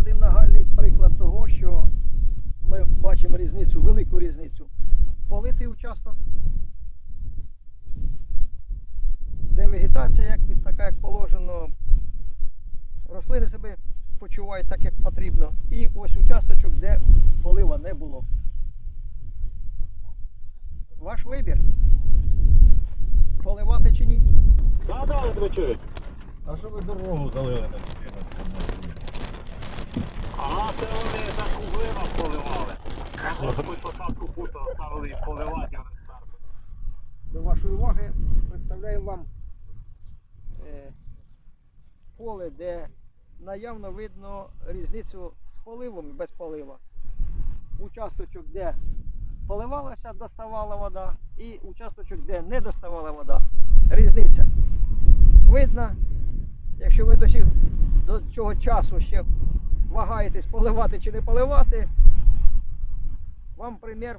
один нагальний приклад того, що ми бачимо різницю, велику різницю. Политий участок, де вегетація як, така, як положено, рослини себе почувають так, як потрібно. І ось участочок, де полива не було. Ваш вибір. Поливати чи ні? Да, да, я. А що ви дорогу залили на А старт. До вашої уваги представляємо вам е, поле, де наявно видно різницю з поливом і без полива. Участочок, де поливалася, доставала вода, і участочок, де не доставала вода. Різниця. Видно, якщо ви до, сих, до цього часу ще вагаєтесь поливати чи не поливати, вам примір